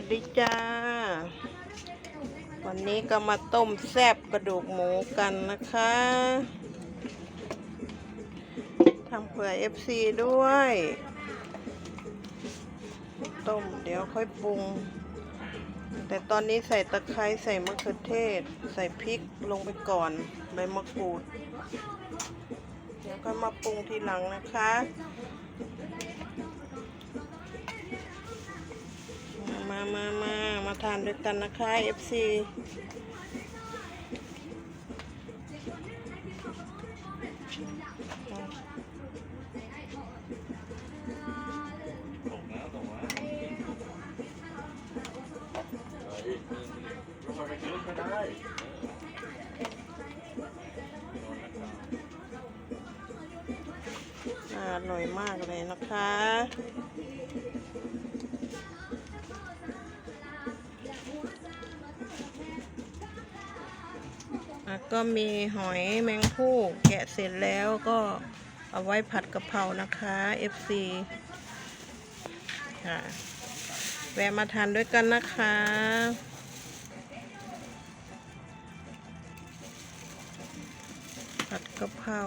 วัสดีจ้า วันนี้ก็มาต้มแซบกระดูกหมูกันนะคะทำเผื่อ FC ด้วย ต้มเดี๋ยวค่อยปรุง แต่ตอนนี้ใส่ตะไคร้ใส่มะเขือเทศ ใส่พริกลงไปก่อนใบมะกรูด เดี๋ยวค่อยมาปรุงทีหลังนะคะ มามามามาทานด้วยกันนะคะ FC ตกแล้วตกแล้วลงไปไปซื้อก็ได้อร่อยมากเลยนะคะ ก็มีหอยแมงผู้แกะเสร็จแล้วก็เอาไว้ผัดกะเพรานะคะ FC ค่ะแวะมาทานด้วยกันนะคะ ผัดกะเพรา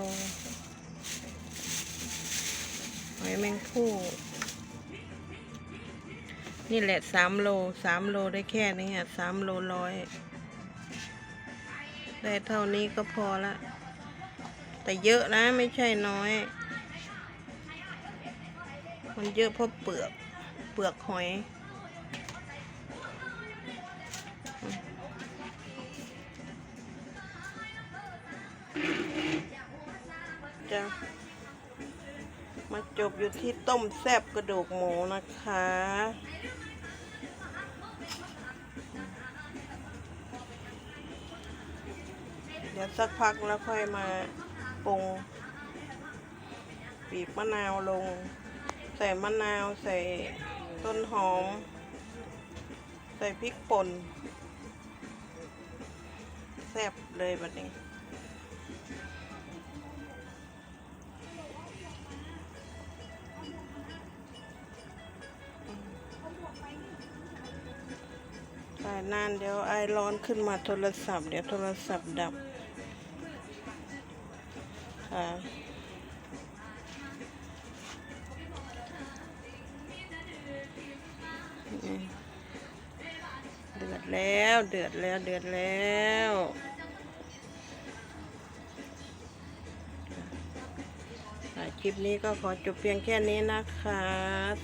หอยแมงผู้นี่แหละสามโลสามโลได้แค่นี้อะสามโลร้อย ได้เท่านี้ก็พอละ แต่เยอะนะไม่ใช่น้อย มันเยอะเพราะเปลือก เปลือกหอย จะมาจบอยู่ที่ต้มแซบกระดูกหมูนะคะ ดี๋ยวสักพักแล้วค่อยมาปรุงบีบมะนาวลง ใส่มะนาวใส่ต้นหอม ใส่พริกป่นแซ่บเลยแบบนี้ถ่นานเดี๋ยวไอร้อนขึ้นมาโทรศัพท์ เดี๋ยวโทรศัพท์ดับ เดือดแล้วเดือดแล้วเดือดแล้วค่ะคลิปนี้ก็ขอจบเพียงแค่นี้นะคะ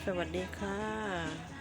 สวัสดีค่ะ